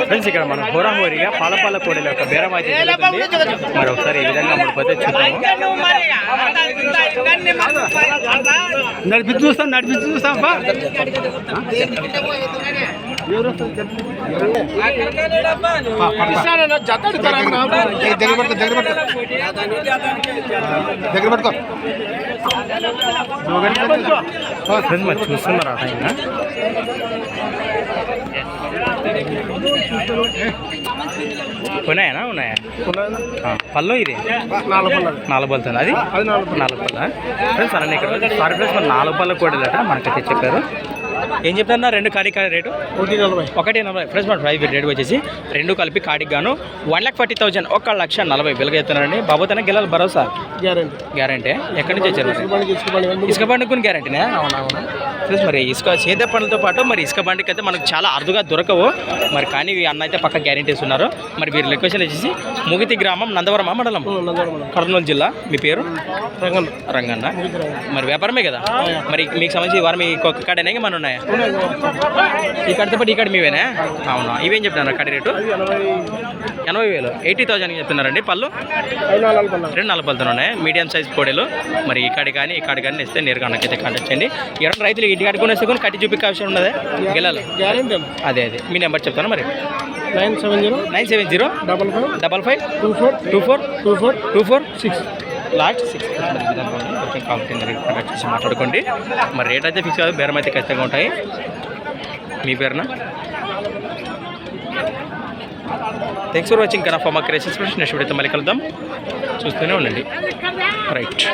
Friends ఇక్కడ మనం హోరాహోరీగా పాలపాల కోడల యొక్క బేరం అయితే జరుగుతుంది మరి ఒకసారి ఈ విధంగా అమ్ముడిపోతే చూద్దాము నడిపించి చూస్తాం నడిపించి చూస్తాం బా దగ్గర పట్టుకో దగ్గర పట్టుకో దగ్గర పట్టుకో ఫ్రెండ్స్ మరి చూస్తున్నారా ఆయన ఉన్నాయనా ఉన్నాయా పళ్ళు ఇది నాలుగు పళ్ళు. అది? అది నాలుగు నాలుగు పళ్ళ. ఫ్రెండ్స్ అలానే ఇక్కడ సారీ ఫ్రెండ్స్ మరి నాలుగు పళ్ళ కోడలట మనకైతే చెప్పారు. ఏం చెప్తున్నా? రెండు కాడి కాడి రేటు? ఒకటి నలభై. ఒకటి నలభై. ఫ్రెండ్స్ మన ప్రైస్ రేట్ వచ్చేసి రెండు కలిపి కాడికి గాను వన్ లాక్ ఫార్టీ థౌసండ్. ఒక లక్ష నలభై బిల్గా చెప్తున్నారండి తన గెలాలి భరోసా గ్యారంటీ. గ్యారంటీ. ఎక్కడి నుంచి వచ్చారు ఇసుక కూడా గ్యారంటీనే? అవునవును. ప్లస్ మరి ఇసుక చేత పనులతో పాటు మరి ఇసుక బండికి అయితే మనకు చాలా అరుదుగా దొరకవు. మరి కానీ అన్న అయితే పక్క గ్యారంటీస్ ఉన్నారు. మరి వీరి లొకేషన్ వచ్చేసి ముగితి గ్రామం నందవరమ మండలం. కర్నూలు జిల్లా. మీ పేరు? రంగం రంగన్న. మరి వ్యాపారమే కదా? మరి మీకు సంబంధించి వారం మీ ఒక్క కాడనే మన ఉన్నాయా? ఈ కడితో పాటు ఈ కాడ మీవేనా? అవునా. ఇవేం చెప్తున్నారు కడి రేటు? ఎనభై వేలు. ఎయిటీ థౌసండ్ చెప్తున్నారండి పళ్ళు? రెండు నలభై ఉన్నాయి. మీడియం సైజ్ కోడలు. మరి ఈ కాడి కానీ ఈ కాడి కానీ ఇస్తే నేరుగా అన్నకైతే కాంటాక్ట్ చేయండి. ఎవరైనా రైతులు ఇంటి కొనేస్తే కొన్ని కట్టి చూపించే అవసరం ఉన్నదే గెలాలి? అదే అదే. మీ నెంబర్ చెప్తాను మరి. Nine seven zero nine seven zero double five double five two four two four two four two four six last six కొంచెం కాబట్టి రేట్ కనెక్ట్ చేసి మాట్లాడుకోండి. మరి రేట్ అయితే ఫిక్స్ కాదు బేరం అయితే ఖచ్చితంగా ఉంటాయి. మీ పేరున? థ్యాంక్స్ ఫర్ వాచింగ్ కనఫామ్ మా క్రేస్ నెక్స్ట్ వీడియో అయితే మళ్ళీ కలుద్దాం. చూస్తూనే ఉండండి. రైట్